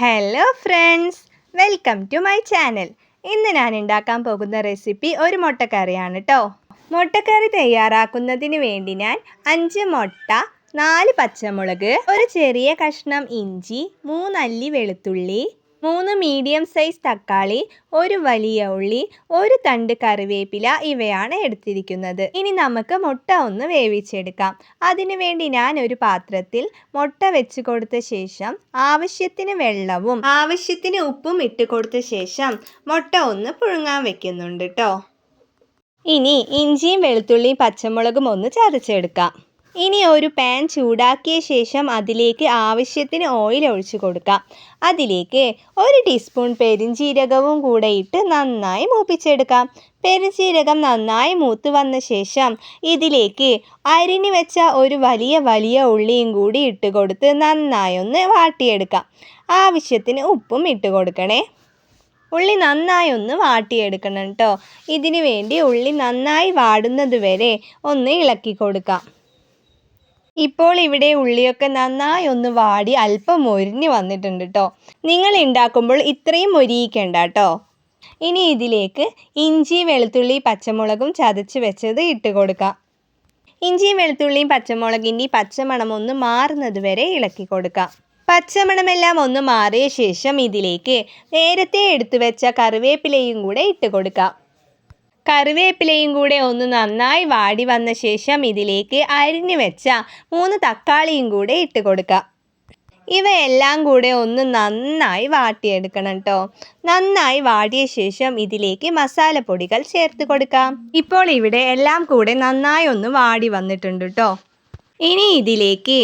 Hello friends welcome to my channel ഇന്ന് ഞാൻ ഉണ്ടാക്കാൻ പോകുന്ന റെസിപ്പി ഒരു മുട്ടക്കറിയാണ് കേട്ടോ മുട്ടക്കറി തയ്യാറാക്കുന്നതിന് വേണ്ടി ഞാൻ അഞ്ച് മുട്ട നാല് പച്ചമുളക് ഒരു ചെറിയ കഷ്ണം ഇഞ്ചി മൂന്നല്ലി വെളുത്തുള്ളി മൂന്ന് മീഡിയം സൈസ് തക്കാളി ഒരു വലിയ ഉള്ളി ഒരു തണ്ട് കറിവേപ്പില ഇവയാണ് എടുത്തിരിക്കുന്നത്. ഇനി നമുക്ക് മുട്ട ഒന്ന് വേവിച്ചെടുക്കാം. അതിനു വേണ്ടി ഞാൻ ഒരു പാത്രത്തിൽ മുട്ട വെച്ച് കൊടുത്ത ശേഷം ആവശ്യത്തിന് വെള്ളവും ആവശ്യത്തിന് ഉപ്പും ഇട്ട് കൊടുത്ത ശേഷം മുട്ട ഒന്ന് പുഴുങ്ങാൻ വെക്കുന്നുണ്ട് കേട്ടോ ഇനി ഇഞ്ചിയും വെളുത്തുള്ളിയും പച്ചമുളകും ഒന്ന് ചതച്ചെടുക്കാം. ഇനി ഒരു പാൻ ചൂടാക്കിയ ശേഷം അതിലേക്ക് ആവശ്യത്തിന് ഓയിൽ ഒഴിച്ചു കൊടുക്കാം. അതിലേക്ക് ഒരു ടീസ്പൂൺ പെരിഞ്ചീരകവും കൂടെ ഇട്ട് നന്നായി മൂപ്പിച്ചെടുക്കാം. പെരിഞ്ചീരകം നന്നായി മൂത്ത് വന്ന ശേഷം ഇതിലേക്ക് അരിഞ്ഞു വെച്ച ഒരു വലിയ വലിയ ഉള്ളിയും കൂടി ഇട്ട് കൊടുത്ത് നന്നായി ഒന്ന് വാട്ടിയെടുക്കാം. ആവശ്യത്തിന് ഉപ്പും ഇട്ട് കൊടുക്കണേ. ഉള്ളി നന്നായി ഒന്ന് വാട്ടിയെടുക്കണം കേട്ടോ ഇതിനു വേണ്ടി ഉള്ളി നന്നായി വാടുന്നത് വരെ ഒന്ന് ഇളക്കി കൊടുക്കാം. ഇപ്പോൾ ഇവിടെ ഉള്ളിയൊക്കെ നന്നായി ഒന്ന് വാടി അല്പം മൊരിഞ്ഞ് വന്നിട്ടുണ്ട് കേട്ടോ നിങ്ങൾ ഉണ്ടാക്കുമ്പോൾ ഇത്രയും മൊരിയിക്കേണ്ട കേട്ടോ ഇനി ഇതിലേക്ക് ഇഞ്ചി വെളുത്തുള്ളി പച്ചമുളകും ചതച്ച് വെച്ചത് ഇട്ട് കൊടുക്കാം. ഇഞ്ചിയും വെളുത്തുള്ളിയും പച്ചമുളകിന്റെ പച്ചമണം ഒന്ന് മാറുന്നത് വരെ ഇളക്കി കൊടുക്കാം. പച്ചമണമെല്ലാം ഒന്ന് മാറിയ ശേഷം ഇതിലേക്ക് നേരത്തെ എടുത്തു വെച്ച കറിവേപ്പിലയും കൂടെ ഇട്ട് കൊടുക്കാം. കറിവേപ്പിലയും കൂടെ ഒന്ന് നന്നായി വാടി വന്ന ശേഷം ഇതിലേക്ക് അരിഞ്ഞു വെച്ച മൂന്ന് തക്കാളിയും കൂടെ ഇട്ട് കൊടുക്കുക ഇവയെല്ലാം കൂടെ ഒന്ന് നന്നായി വാട്ടിയെടുക്കണം കേട്ടോ നന്നായി വാടിയ ശേഷം ഇതിലേക്ക് മസാലപ്പൊടികൾ ചേർത്ത് കൊടുക്കാം. ഇപ്പോൾ ഇവിടെ എല്ലാം കൂടെ നന്നായി ഒന്ന് വാടി വന്നിട്ടുണ്ട് കേട്ടോ ഇനി ഇതിലേക്ക്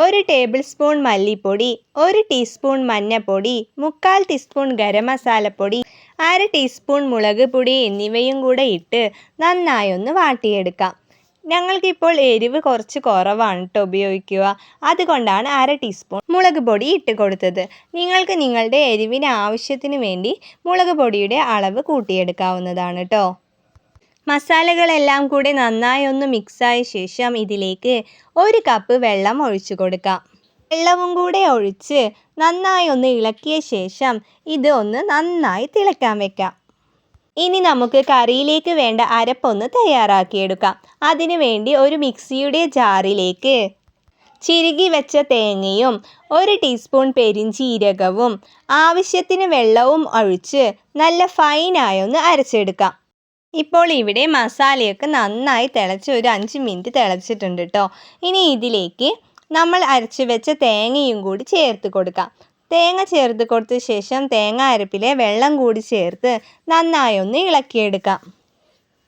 ഒരു ടേബിൾ സ്പൂൺ മല്ലിപ്പൊടി ഒരു ടീസ്പൂൺ മഞ്ഞൾപ്പൊടി മുക്കാൽ ടീസ്പൂൺ ഗരം മസാലപ്പൊടി അര ടീസ്പൂൺ മുളക് പൊടി എന്നിവയും കൂടെ ഇട്ട് നന്നായി ഒന്ന് വാട്ടിയെടുക്കാം. ഞങ്ങൾക്കിപ്പോൾ എരിവ് കുറച്ച് കുറവാണ് കേട്ടോ ഉപയോഗിക്കുക. അതുകൊണ്ടാണ് അര ടീസ്പൂൺ മുളക് പൊടി ഇട്ട് കൊടുത്തത്. നിങ്ങൾക്ക് നിങ്ങളുടെ എരിവിന് ആവശ്യത്തിന് വേണ്ടി മുളക് പൊടിയുടെ അളവ് കൂട്ടിയെടുക്കാവുന്നതാണ് കേട്ടോ മസാലകളെല്ലാം കൂടി നന്നായി ഒന്ന് മിക്സായ ശേഷം ഇതിലേക്ക് ഒരു കപ്പ് വെള്ളം ഒഴിച്ചു കൊടുക്കാം. വെള്ളവും കൂടെ ഒഴിച്ച് നന്നായി ഒന്ന് ഇളക്കിയ ശേഷം ഇത് ഒന്ന് നന്നായി തിളക്കാൻ വെക്കാം. ഇനി നമുക്ക് കറിയിലേക്ക് വേണ്ട അരപ്പൊന്ന് തയ്യാറാക്കിയെടുക്കാം. അതിനു വേണ്ടി ഒരു മിക്സിയുടെ ജാറിലേക്ക് ചിരുകി വെച്ച തേങ്ങയും ഒരു ടീസ്പൂൺ പെരിഞ്ചീരകവും ആവശ്യത്തിന് വെള്ളവും ഒഴിച്ച് നല്ല ഫൈനായി ഒന്ന് അരച്ചെടുക്കാം. ഇപ്പോൾ ഇവിടെ മസാലയൊക്കെ നന്നായി തിളച്ച് ഒരു അഞ്ച് മിനിറ്റ് തിളച്ചിട്ടുണ്ട് കേട്ടോ ഇനി ഇതിലേക്ക് നമ്മൾ അരച്ച് വെച്ച തേങ്ങയും കൂടി ചേർത്ത് കൊടുക്കാം. തേങ്ങ ചേർത്ത് കൊടുത്ത ശേഷം തേങ്ങ അരപ്പിലെ വെള്ളം കൂടി ചേർത്ത് നന്നായി ഒന്ന് ഇളക്കിയെടുക്കാം.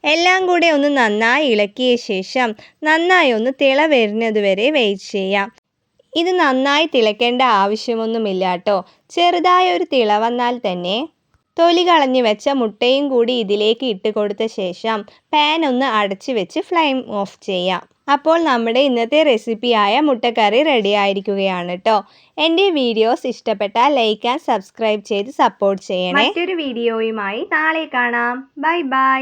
എല്ലാം കൂടെ ഒന്ന് നന്നായി ഇളക്കിയ ശേഷം നന്നായി ഒന്ന് തിള വരുന്നത് വരെ വെയിറ്റ് ചെയ്യാം. ഇത് നന്നായി തിളക്കേണ്ട ആവശ്യമൊന്നുമില്ല കേട്ടോ. ചെറുതായ ഒരു തിള വന്നാൽ തന്നെ തൊലി കളഞ്ഞു വെച്ച മുട്ടയും കൂടി ഇതിലേക്ക് ഇട്ട് കൊടുത്ത ശേഷം പാൻ ഒന്ന് അടച്ചു വെച്ച് ഫ്ലെയിം ഓഫ് ചെയ്യാം. അപ്പോൾ നമ്മുടെ ഇന്നത്തെ റെസിപ്പിയായ മുട്ടക്കറി റെഡി ആയിരിക്കുകയാണ് കേട്ടോ എന്റെ വീഡിയോസ് ഇഷ്ടപ്പെട്ടാൽ ലൈക്ക് ആൻഡ് സബ്സ്ക്രൈബ് ചെയ്ത് സപ്പോർട്ട് ചെയ്യണേ. മറ്റൊരു വീഡിയോയുമായി നാളെ കാണാം. Bye bye